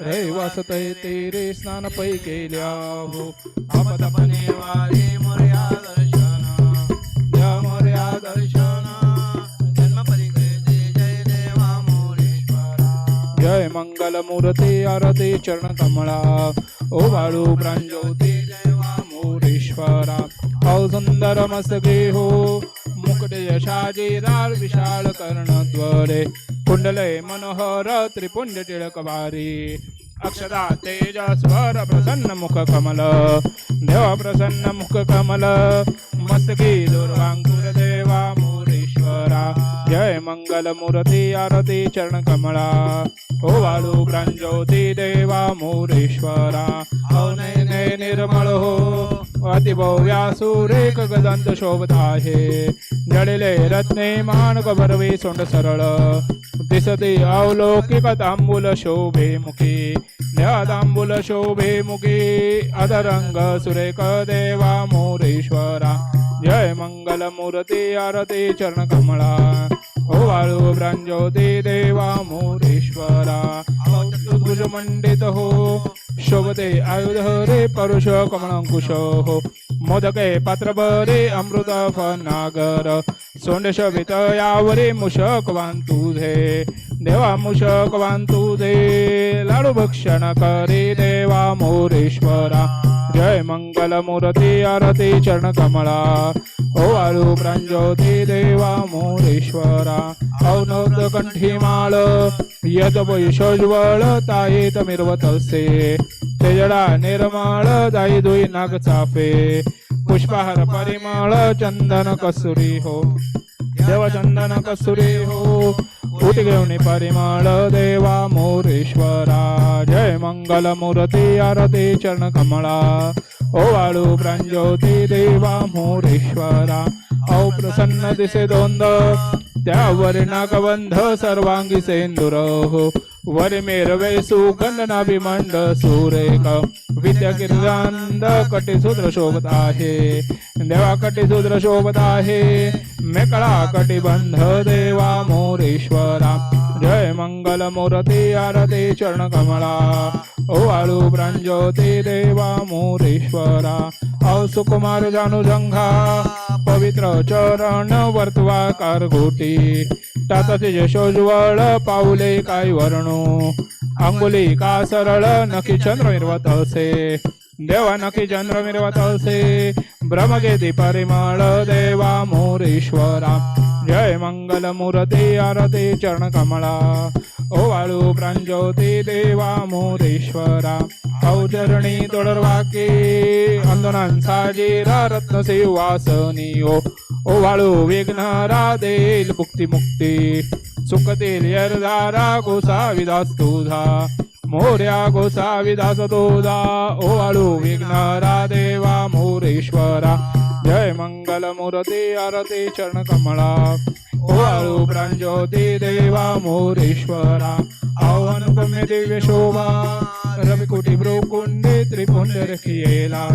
रहिवासतय तेरे स्नान पै केल्या हो. आपतपणे वारे मोर्या दर्शन. देव मोर्या दर्शन. जन्म परिकृते जय देवा मोरेश्वरा. जय मंगल मूर्ती आरती चरण कमळा ओ बाळू प्रांजोती देवा मोरेश्वरा. औ सुंदर मस्तके हो. मुकुट यशाचे दार विशाल कर्णद्वरे कुंडलय मनोहर त्रिपुंड टिळक भारी अक्षदा तेजस्वर प्रसन्न मुख कमल. देव प्रसन्न मुख कमल. मस्तकी दुर्वांकुर देवा मोरेश्वरा. जय मंगल मूर्ती आरती चरण कमळा ओ वाळू प्रांजोती देवा मोरेश्वरा. औ नयने निर्मळ हो. अतिभव्या सुरेख गदंत शोभत आहे जडिले रत्ने मान कबरवे सोंड सरळ। दिसते अवलौकिक तांबूल शोभे मुखी द्या शोभे मुखी अधरंग सुरेख देवा मोरेश्वरा। जय मंगल मूर्ती आरती चरण कमळा ओ वाळू ब्रांज्योती देवा मोरेश्वरा। भुज मंडित हो। शोभते आयुध रे परुष कमळंकुश हो। मोदके पात्र बरे अमृत फनागर सोंड शोभित यावरे मुशक तुझे देवा मुशक तुझे लाडू भक्षण करे देवा मोरेश्वरा। जय मंगलमूर्ती आरती चरण कमळा ओ वाळू प्रांजोती देवा मोरेश्वरा औनोद कंठी माळ यद वैशोज्वळ ताईत मिरवतसे तेजडा निर्मळ दाई दुई नाग चाफे। पुष्पहार परिमळ चंदन कसुरी हो। देव चंदन कसुरी हो। उठ घेऊन परिमळ देवा मोरेश्वरा जय मंगल मूर्ती आरती चरण कमळा ओ वाळू प्रांजोती देवा मोरेश्वरा औ प्रसन्न दिसे दोन्द त्यावर नागबन्ध सर्वाङ्गी सेंदुर। हो वर मेरवे सुगंध नाभिमंड सुरेख. विद्या किरांद कटिसूत्र शोभत आहे. देवा कटिसूत्र शोभत आहे. मेकळा कटिबंध देवा मोरेश्वरा. जय मंगल मूर्ती आरती चरण कमळा. ओ वाळू प्रांजोती देवा मोरेश्वरा. औ सुकुमार जानुजंघा. पवित्र चरण वर्तवा कारगोटी टातसे यशोज्वळ पाऊले काय वर्णो? अंगुली का सरळ नखी चंद्र मिरवत असे? देवा नखी चंद्र मिरवत असे ब्रह्मगेती परिमळ देवा मोरेश्वरा। जय मंगल मुरती आरती चरण कमळा ओ वाळू प्रांजोती देवा मोरेश्वरा। औचरणी चरणी तोडरवाके अंधनांसाजीरा रत्न सेवासनी ओ ओ वाळू विघ्नरा देईल मुक्ती मुक्ती सुखतील यरदारा गोसा विदास तुझा। मोर्या गोसा विदास तुझा ओ विघ्नरा देवा मोरेश्वरा. जय मंगल मूर्ती आरती चरण कमळा. ओवाळू प्रांजोती देवा मोरेश्वरा. अनुपम्य दिव्य शोभा रविकुटी ब्रुकुंडे त्रिपुंड रखियेला.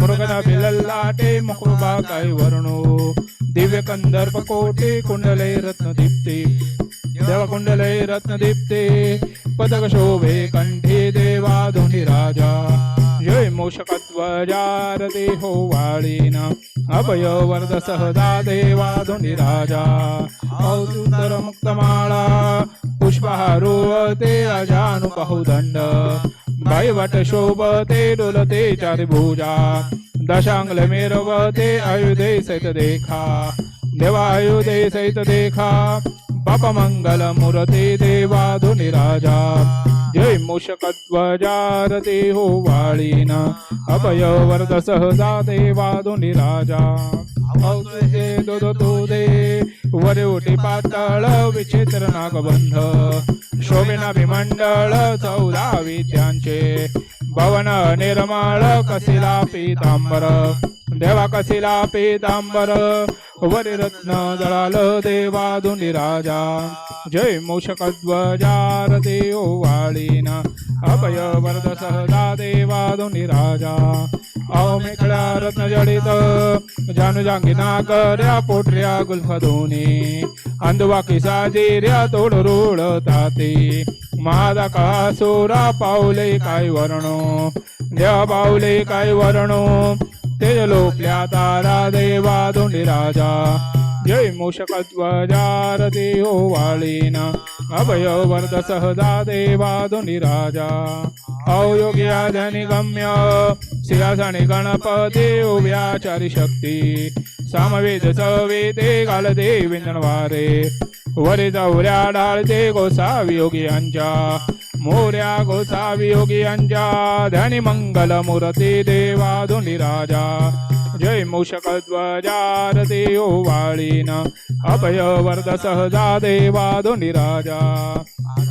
मृगदा बिलल्लाटे मुकुबा काय वर्णो. दिव्य कंदर्प कोटे कुंडले रत्न दीप्ती. देवकुण्डले रत्नदीप्ते रत्न दीप्ते पदक शोभे देवा राजा. जय मोषकध्वजारते हो वाळीना अभय वरद सहदा देवा धोनी राजा. औदुतर मुक्तमाळा पुष्पहारोवते अजानु बहुदंड वाट शोभते डोलते चारि भुजा आयुधे सहित देखा. देवा आयुधे सहित देखा. बाप देवाधुनिराजा मूर्ती राजा। जय मूषकध्वजारते हो वाळीना। सहजा देवा राजा। औदुजे पातळ विचित्र नागबंध। शोभिनाभिमंडळ चौदा विद्यांचे। भवन निर्मळ कसिला पीतांबर। देवा कसिला पीतांबर वरी रत्न जळाल देवा धुंडी राजा जय मूषकध्वजार देव वाळीना अभय वरद सहदा देवा धुनी राजा अवमेखळा रत्न जडित जानुजांगिना कर्या पोटऱ्या गुल्फ अंधवा अंधवाकी साजिर्या तोड रोड ताते माझा का सोरा पावले काय वर्णो द्या पावले काय वरणो तेज लोपल्या तारा देवा दोंडी राजा. जय मूषकध्वजार देहो वाळीन अभय वरद सहदा देवा दोंडी राजा. अवयोग्या धनी गम्य सिंहासने गणपती उभ्याचारी शक्ती सामवेद सवेदे घाल दे विंदणवारे वरे दौऱ्या डाळते गोसावी योगियांच्या मोऱ्या गोसावी योगियांच्या ध्यानी मंगल मूर्ती देवा दोंडी राजा जय मूषकध्वजार देव वाळीन अभय वरद सहजा देवा राजा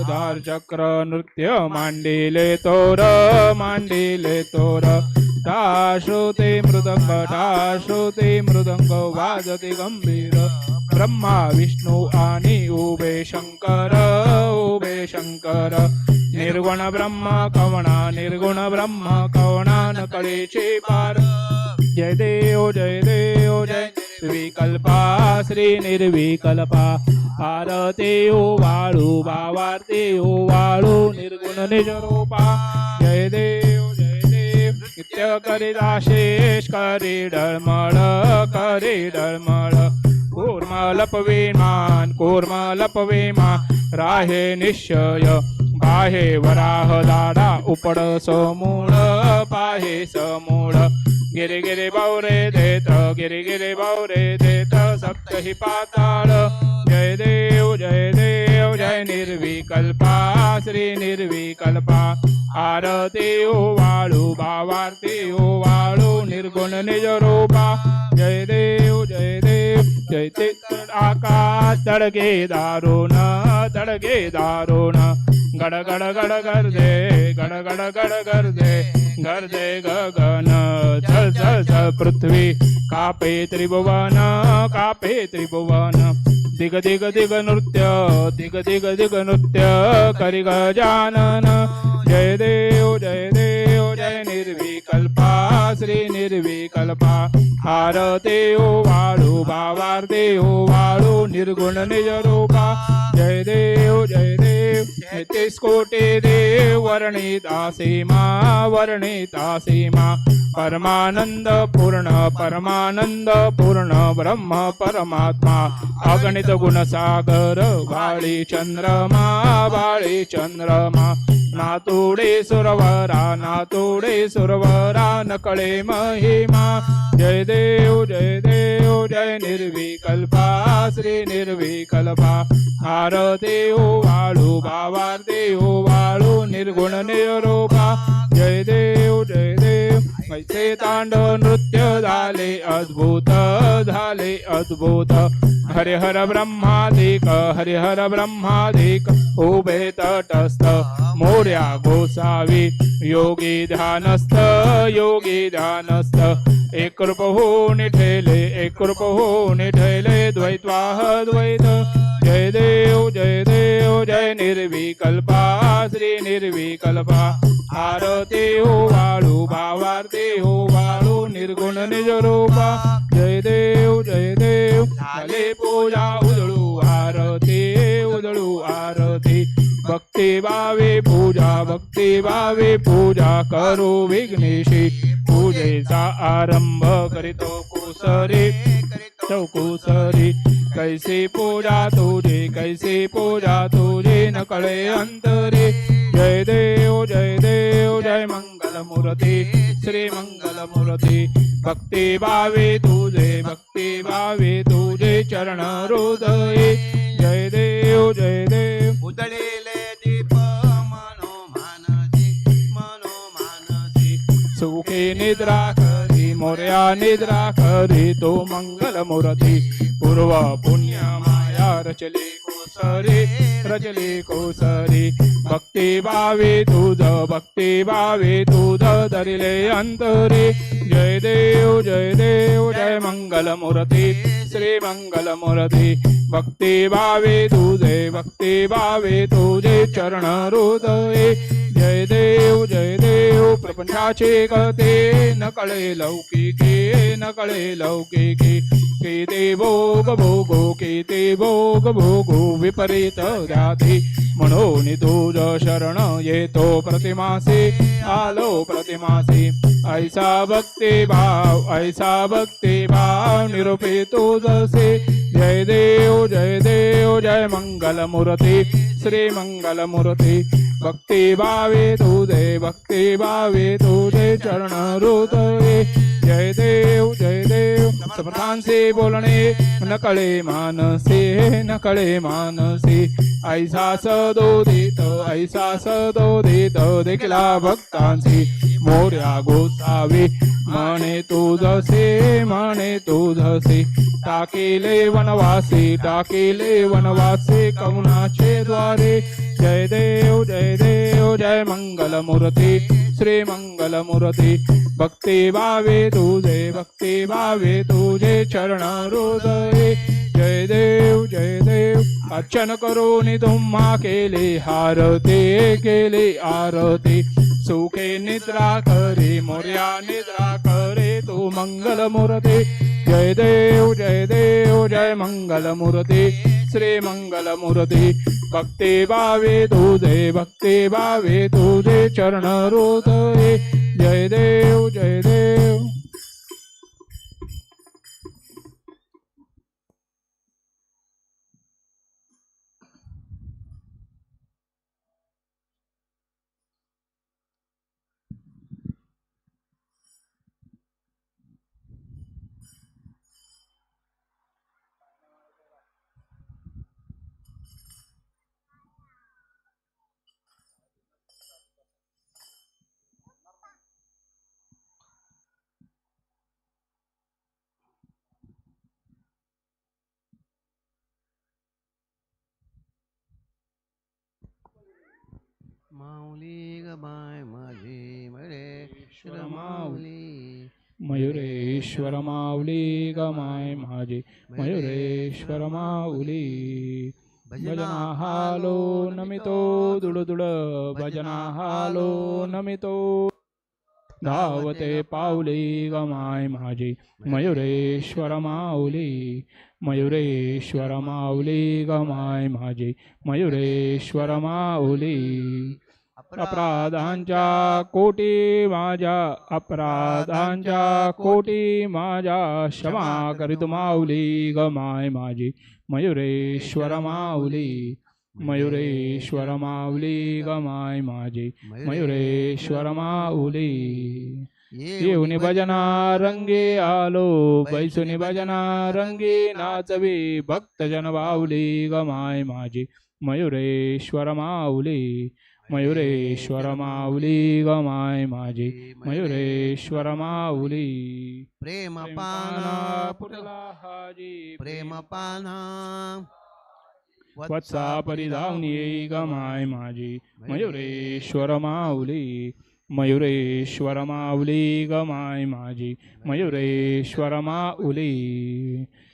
उदार चक्र नृत्य मांडिले तोर मांडिले तोर टाश्रुते मृदंग टाश्रुते मृदंग वाजते गंभीर ब्रह्मा विष्णू आणि उभे शंकर उभे शंकर. निर्गुण ब्रह्म कवणा निर्गुण ब्रह्म कवणा न कळेचे पार. जय देव जय देव जय निर्विकल्पा श्री निर्विकल्पा. आरते ओ वाळू बावारते ओ वाळू निर्गुण निजरूपा. जय देव जय देव नित्य करी शेष करी डळमळ करी डळमळ. कूर्म लपविमान कूर्म लपविमान राहे निश्चय बाहे वराह दाडा उपड समूळ पाहे समूळ. गिरे गिरे बावरे देत गिरे गिरे बावरे देत सप्त हि पाताळ. जय देव जय देव जय निर्विकल्पा श्री निर्विकल्पा. आरती ओ वाळू भावारती ओ हो, वाळू निर्गुण निज रूपा ते आकाश तडगे दारुण तडगे दारुण. गड गड गड गर्दे गड गड गड गर्दे गर्दे गगन चल चल चल पृथ्वी. कापे त्रिभुवन कापे त्रिभुवन. दिग दिग दिग नृत्य दिग दिग दिग नृत्य. करि गजानन. जय देव जय देव निर्विकल्पा हारते ओ वाळू भावार्ते ओ वाळू निर्गुण निज रूपा जय देव जय देव तेहतीस कोटी देव वर्णिता सीमा वर्णिता सीमा परमानंद पूर्ण परमानंद पूर्ण ब्रह्म परमात्मा अगणित गुणसागर बाळी चंद्रमा बाळी चंद्रमा नातोडे सुरवरा नातोडे सुरवरा नकळे महिमा. जय देव जय देव जय निर्विकल्पा श्री निर्विकल्पा. हार देव वाळू भावार देव वाळू निर्गुण निरूपा. जय देव जय ते तांडव नृत्य झाले अद्भुत झाले अद्भुत. हरिहर ब्रह्मादिक हरिहर ब्रह्मादिक उभे तटस्थ मोर्या गोसावी. योगी ध्यानस्थ योगी ध्यानस्थ. एक रूप होऊन ठेले एक रूप होऊन ठेले द्वैत्वाह द्वैत. जय देव जय देव जय निर्विकल्पा श्री निर्विकल्पा. आरती हो वाळू भावारती हो वाळू निर्गुण निज रूपा जय देव जय देव झाले पूजा उजळू आरती उजळू आरती. भक्ती भावे पूजा भक्ती भावे पूजा करू विघ्नेशी. पूजेचा आरंभ करीतो कुसरे. चौकुसरी। कैसे पूजा तुझे कैसे पूजा तुझे न कळे अंतरे। जय देव जय देव जय मंगल मूर्ती श्री मंगल मूर्ती। भक्ती भावे तुझे भक्ती भावे तुझे चरण हृदये। जय देव जय देव। उजळलेले दीप मनोमानसी मनोमानसी सुखी निद्रा मोर्या निद्रा करी तो मंगल मूर्ती पूर्व पुण्य माया रचले कोसरी रचले कोसरी. भक्ती भावे तुझ भक्ती भावे तुझ धरिले अंतरे. जय देव जय देव जय मंगल मूर्ती श्री मंगल मूर्ती भक्ती भावे तुझे भक्ती भावे तुझे चरण हृदये. जय देव जय देव प्रपंचाचे कते न कळे लौकिके न कळे लौकिके के ते भोग भोगो के ते भोग भोगो विपरीत जाती। म्हणून तुझ शरण येतो प्रतिमासे आलो प्रतिमासे। ऐसा भक्ती भाव ऐसा भक्ती भाव निरूपितो जसे। जय देव जय देव जय मंगल मूर्ती श्री मंगल मूर्ती भक्ती भावे तुझे भक्ती भावे तुझे चरण हृदये जय देव जय देव समर्थांचे बोलणे नकळे मानसे नकळे मानसे। ऐसा सदोदित ऐसा सदोदित देखिला भक्तांचे मोर्या गोसावे। म्हणे तू म्हणे तू टाकेले वनवासी टाकेले वनवासी कवनाचे द्वारे. जय देव जय देव जय मंगल मूर्ती श्री मंगल मूर्ती भक्ती भावे तुझे भक्ती भावे तुझे चरण जय देव जय देव अर्चन करून तुम्हा केले हारते केले आरती. सुखे निद्रा करी मोर्या निद्रा करे तू मंगल मूर्ती जय देव जय देव जय मंगल मूर्ती श्री मंगल मूर्ती भक्ती भावे तुझे भक्ती भावे तुझे चरण रोधे जय देव जय देव। माऊली ग बाय माझी मरे माऊली. मयुरेश्वर माऊली गमाय माझे मयुरेश्वर माऊली भजना हालो नमितो दुडदुड भजना हालो नमितो धावते पाऊली गमाय माझे मयुरेश्वर माऊली मयुरेश्वर माऊली गमाय माझे मयुरेश्वर माऊली अपराधांच्या कोटी माझ्या अपराधांच्या कोटी माझ्या. क्षमा करीत माऊली. गमाय माझी. मयुरेश्वर माऊली. मयुरेश्वर माऊली गमाय माझी. मयुरेश्वर माऊली. येऊन भजना रंगे आलो. बैसुनी भजना रंगे नाचवी. भक्तजन बाऊली गमाय माझी. मयुरेश्वर माऊली. मयुरेश्वर माऊली गमाय माझी मयुरेश्वर माऊली प्रेम पाना पुटला हाजी प्रेम पाना वत्सा परिधावनी गमाय माझी मयुरेश्वर माऊली मयुरेश्वर माऊली गमाय माझी मयुरेश्वर माऊली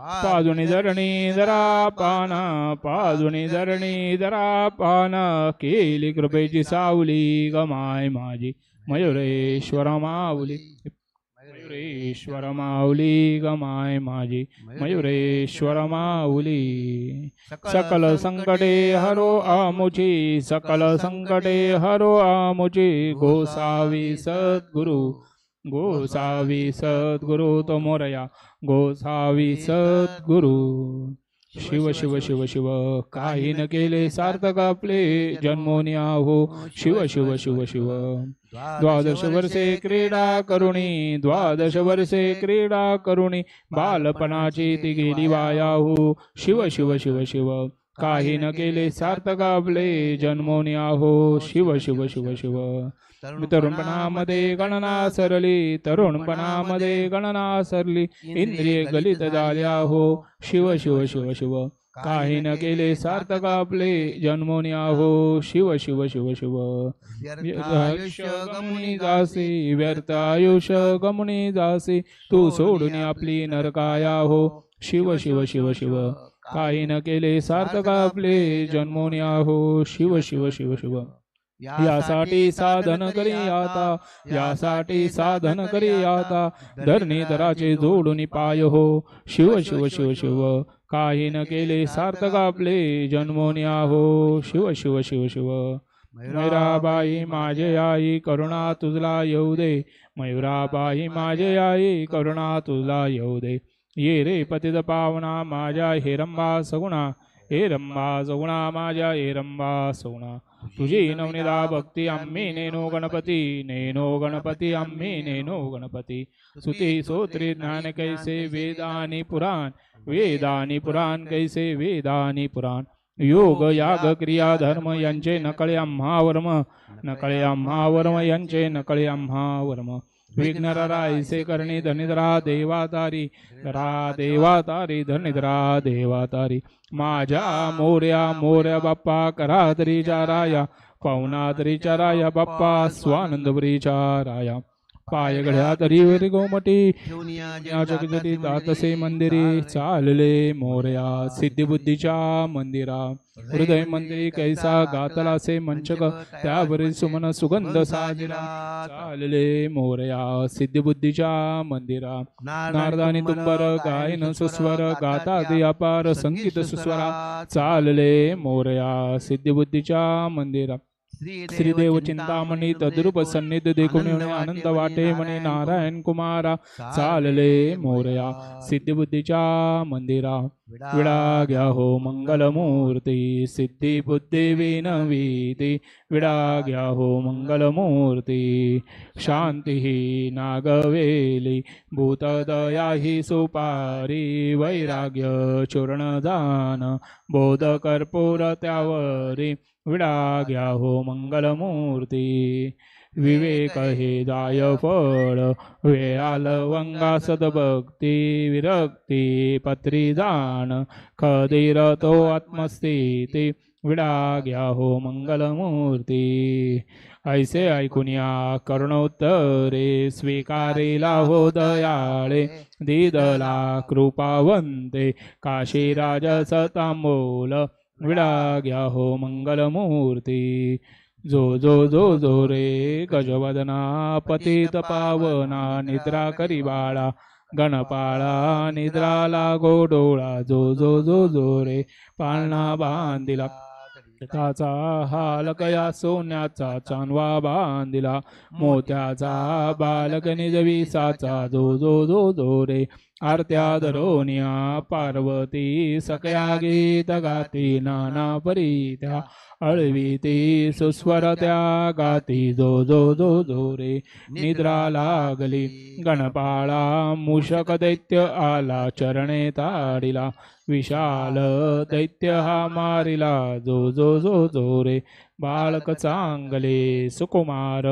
पाजुनी धरणी दरा पाना पाजुनी धरणी दरा पाना केली कृपेची सावली गमाय माझी. मयुरेश्वर माऊली. मयुरेश्वर माऊली गमाय माझी. मयुरेश्वर माऊली. सकल संकटे हरो आमुची सकल संकटे हरो आमुची गोसावी सद्गुरु. गोसावी सद्गुरु तो मोरया गोसावी सद्गुरु शिव शिव शिव शिव काही न केले सार्थक आपले जन्मोनी आहो शिव शिव शिव शिव द्वादश वर्षे क्रीडा करुणी द्वादश वर्षे क्रीडा करुणी बालपणाची ती गेली वायाहू शिव शिव शिव शिव काही न केले सार्थक आपले जन्मोनी आहो शिव शिव शिव शिव तरुणपणामध्ये गणना सरली तरुणपणामध्ये गणना सरली इंद्रिय गलित झाल्या हो शिव शिव शिव शिव काही न केले सार्थक आपले जन्मोनी आहो शिव शिव शिव शिव आयुष्य गमनी जासे व्यर्थ आयुष्य गमनी जासे तू सोडून आपली नरकाया हो शिव शिव शिव शिव काही न केले सार्थक आपले जन्मोनी आहो शिव शिव शिव शिव. यासाठी साधन करी आता यासाठी साधन करी आता धरणी दराचे जोडून पाय हो शिव शिव शिव शिव. काही न केले सार्थक आपले जन्मोनी आहो शिव शिव शिव शिव. मयुराबाई माझे आई करुणा तुझला येऊ दे. मयुराबाई माझे आई करुणा तुझला येऊ दे. ये रे पतित पावना माझ्या हेरंबा सगुणा हे रंबा सगुणा माझ्या हे रंबा सगुणा. तुझी नवनिदा भक्ती आम्ही नेनो गणपती नेनो गणपती आम्ही नेनो गणपती. सुती सोत्री ज्ञान कैसे वेदानी पुराण वेदानी पुराण कैसे वेदानी पुराण. योग याग क्रिया धर्म यांचे नकळे आम्हा वर्म नकळे आम्हा वर्म यांचे नकळे आम्हा वर्म विघ्नरा ऐसे करणी धनिद्रा देवातारी रा देवातारी धनिद्रा देवातारी. माझ्या मोर्या मोर्या बाप्पा करा तरी राया पाहुणा तरी राया बाप्पा स्वानंदपुरीच्या राया पाय घड्या तरी वरी गोमटी. जगजती दातसे मंदिरी चालले. मोर्या. सिद्धिबुद्धीच्या मंदिरा. हृदय मंदिरी कैसा गातलासे मंचक. त्यावरील सुमन सुगंध साजिरा चालले मोर्या. सिद्धिबुद्धीच्या मंदिरा. नारदानी तुंबर गायन सुस्वर गाता अपार संगीत सुस्वरा. चालले मोर्या. सिद्धिबुद्धीच्या मंदिरा. श्रीदेव चिंतामणी तद्रूप सन्निध देखून आनंद वाटे म्हणे नारायण कुमारा। चालले मोरया सिद्धिबुद्धीच्या मंदिरा। विडा घ्या हो मंगलमूर्ती सिद्धी बुद्धी विनवीती। विडा घ्या हो मंगलमूर्ती शांती ही नागवेली। भूतदया ही सुपारी वैराग्य चूर्ण दान बोध कर्पूर त्यावरी। विडा घ्या हो मंगलमूर्ती विवेक हे दाय फळ. वेळाल वंगा सदभक्ती विरक्ती पत्रीदान खदीर तो आत्मस्थिती. विडा घ्या हो मंगलमूर्ती. ऐसे ऐकून या करुणोत्तरे स्वीकारेला हो दयाळे. दिदला कृपावंते. काशीराज सतांबोल. विडा घ्या हो मंगलमूर्ती. जो जो जो जो रे गजवदना पतित पावना निद्रा करी बाळा. गणपाळा निद्रा लागो डोळा. जो जो जो जो रे पाळणा बांधिला. त्याचा हालक या सोन्याचा चांदवा बांधिला. मोत्याचा बालक निजविसाचा जो जो जो जो रे आरत्या धरोनिया पार्वती सकया गीत गाती नाना परी त्या अळवी ती सुस्वर त्या गाती जो जो जो जो रे निद्रा लागली. गणपाळा मूषक दैत्य आला चरणे ताडिला विशाल दैत्य हा मारिला जो जो जो जो रे बाळक चांगले सुकुमार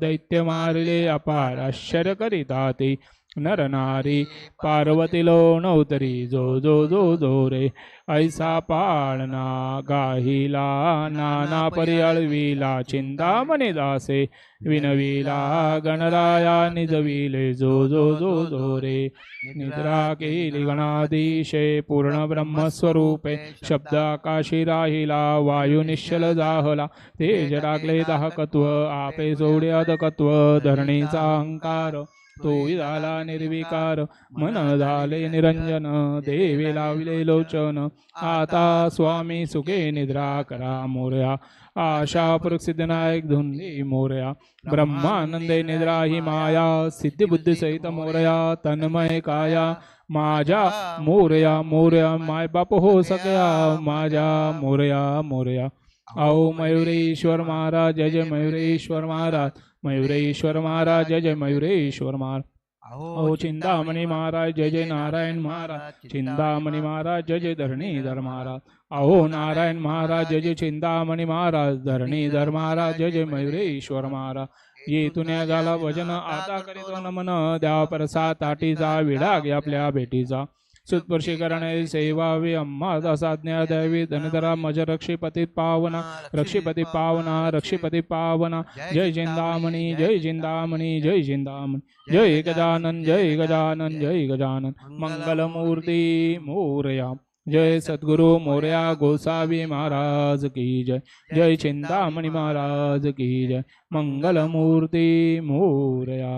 दैत्य मारिले अपार आश्चर्य करीता ते नर नारी पार्वती नवतरी जो जो जो जो रे ऐसा पाळना गाहिला नाना परिअळविला चिंतामणी दासे विनविला गणराया निजविले जो जो जो जो रे निद्रा केली गणाधीशे पूर्ण ब्रह्मस्वरूपे शब्द आकाशी राहिला वायू निश्चल जाहला तेज लागले दाहकत्व आपे सोडे अधकत्व धरणीचा अहंकार तो झाला निर्विकार मन झाले निरंजन देवे लावले लोचन आता स्वामी सुखे निद्रा करा मोर्या आशा सिद्धनायक धुंदी मोर्या ब्रह्मानंदे निद्रा ही माया सिद्धी बुद्धी सहित मोरया तन्मय काया माझ्या मोरया मोरया माय बाप हो सगळ्या माझ्या मोरया मोरया आओ मयुरेश्वर महाराज जय जय मयुरेश्वर महाराज मयुरेश्वर महाराज जय जय मयुरेश्वर महाराज अहो चिंतामणी महाराज जय जय नारायण महाराज चिंतामणी महाराज जय जय धरणीधर महाराज अहो नारायण महाराज जय जय चिंतामणी महाराज धरणीधर महाराज जय जय मयुरेश्वर महाराज ये तुन्या झाला भजन आता करीतो नमन द्या प्रसाद ताटीचा विडा घ्या आपल्या भेटीचा सुत्पर्शी करणे सेवावे अम्मा दासाज्ञा द्यावी धनधरा मज रक्षीपती पावना रक्षीपती पावना रक्षीपती पावना। जय चिंतामणी जय चिंतामणी जय चिंतामणी जय गजानन जय गजानन जय गजानन। मंगलमूर्ती मोरया जय सद्गुरु मोरया गोसावी महाराज की जय। जय चिंतामणी महाराज की जय। मंगलमूर्ती मोरया।